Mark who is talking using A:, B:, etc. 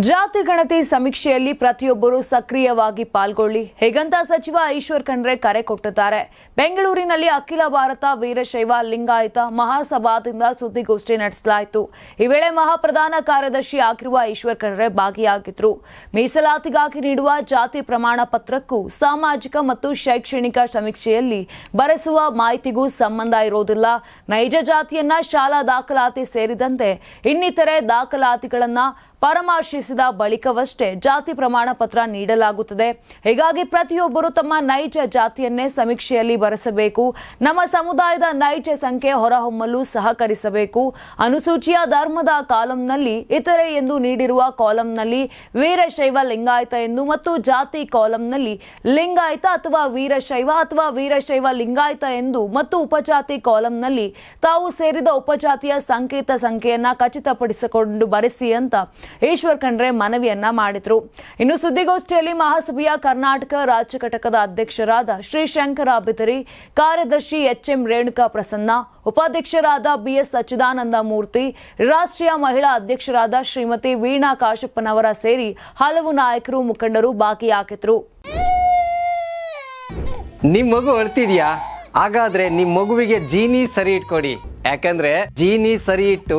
A: ಜಾತಿ ಗಣತಿ ಸಮೀಕ್ಷೆಯಲ್ಲಿ ಪ್ರತಿಯೊಬ್ಬರು ಸಕ್ರಿಯವಾಗಿ ಪಾಲ್ಗೊಳ್ಳಿ. ಹೇಗಂತ ಸಚಿವ ಈಶ್ವರ್ ಖಂಡ್ರೆ ಕರೆ ಕೊಟ್ಟಿದ್ದಾರೆ. ಬೆಂಗಳೂರಿನಲ್ಲಿ ಅಖಿಲ ಭಾರತ ವೀರಶೈವ ಲಿಂಗಾಯತ ಮಹಾಸಭಾದಿಂದ ಸುದ್ದಿಗೋಷ್ಠಿ ನಡೆಸಲಾಯಿತು. ಈ ವೇಳೆ ಮಹಾಪ್ರಧಾನ ಕಾರ್ಯದರ್ಶಿ ಆಗಿರುವ ಈಶ್ವರ್ ಖಂಡ್ರೆ ಭಾಗಿಯಾಗಿದ್ರು. ಮೀಸಲಾತಿಗಾಗಿ ನೀಡುವ ಜಾತಿ ಪ್ರಮಾಣ ಪತ್ರಕ್ಕೂ ಸಾಮಾಜಿಕ ಮತ್ತು ಶೈಕ್ಷಣಿಕ ಸಮೀಕ್ಷೆಯಲ್ಲಿ ಬರೆಸುವ ಮಾಹಿತಿಗೂ ಸಂಬಂಧ ಇರೋದಿಲ್ಲ. ನೈಜ ಜಾತಿಯನ್ನ ಶಾಲಾ ದಾಖಲಾತಿ ಸೇರಿದಂತೆ ಇನ್ನಿತರೆ ದಾಖಲಾತಿಗಳನ್ನ ಪರಾಮರ್ಶಿಸಿದ ಬಳಿಕವಷ್ಟೇ ಜಾತಿ ಪ್ರಮಾಣ ಪತ್ರ ನೀಡಲಾಗುತ್ತದೆ. ಹೀಗಾಗಿ ಪ್ರತಿಯೊಬ್ಬರು ತಮ್ಮ ನೈಜ ಜಾತಿಯನ್ನೇ ಸಮೀಕ್ಷೆಯಲ್ಲಿ ಬರೆಸಬೇಕು. ನಮ್ಮ ಸಮುದಾಯದ ನೈಜ ಸಂಖ್ಯೆ ಹೊರಹೊಮ್ಮಲು ಸಹಕರಿಸಬೇಕು. ಅನುಸೂಚಿಯ ಧರ್ಮದ ಕಾಲಂನಲ್ಲಿ, ಇತರೆ ಎಂದು ನೀಡಿರುವ ಕಾಲಂನಲ್ಲಿ ವೀರಶೈವ ಲಿಂಗಾಯತ ಎಂದು ಮತ್ತು ಜಾತಿ ಕಾಲಂನಲ್ಲಿ ಲಿಂಗಾಯತ ಅಥವಾ ವೀರಶೈವ ಅಥವಾ ವೀರಶೈವ ಲಿಂಗಾಯತ ಎಂದು ಮತ್ತು ಉಪಜಾತಿ ಕಾಲಂನಲ್ಲಿ ತಾವು ಸೇರಿದ ಉಪಜಾತಿಯ ಸಂಕೇತ ಸಂಖ್ಯೆಯನ್ನು ಖಚಿತಪಡಿಸಿಕೊಂಡು ಬರೆಸಿ ಅಂತ ಈಶ್ವರ್ ಖಂಡ್ರೆ ಮನವಿಯನ್ನ ಮಾಡಿದ್ರು. ಇನ್ನು ಸುದ್ದಿಗೋಷ್ಠಿಯಲ್ಲಿ ಮಹಾಸಭೆಯ ಕರ್ನಾಟಕ ರಾಜ್ಯ ಘಟಕದ ಅಧ್ಯಕ್ಷರಾದ ಶ್ರೀ ಶಂಕರ ಬಿದರಿ ಕಾರ್ಯದರ್ಶಿ ಎಚ್ಎಂ ರೇಣುಕಾ ಪ್ರಸನ್ನ, ಉಪಾಧ್ಯಕ್ಷರಾದ ಬಿಎಸ್ ಸಚ್ಚಿದಾನಂದ ಮೂರ್ತಿ, ರಾಷ್ಟ್ರೀಯ ಮಹಿಳಾ ಅಧ್ಯಕ್ಷರಾದ ಶ್ರೀಮತಿ ವೀಣಾ ಕಾಶಪ್ಪನವರ ಸೇರಿ ಹಲವು ನಾಯಕರು, ಮುಖಂಡರು ಭಾಗಿಯಾಗಿದ್ರು.
B: ನಿಮ್ ಮಗು ಅಳ್ತಿದ್ಯಾ? ಹಾಗಾದ್ರೆ ನಿಮ್ ಮಗುವಿಗೆ ಜೀನಿ ಸರಿ ಇಟ್ಕೊಡಿ. ಯಾಕಂದ್ರೆ ಜೀನಿ ಸರಿ ಇಟ್ಟು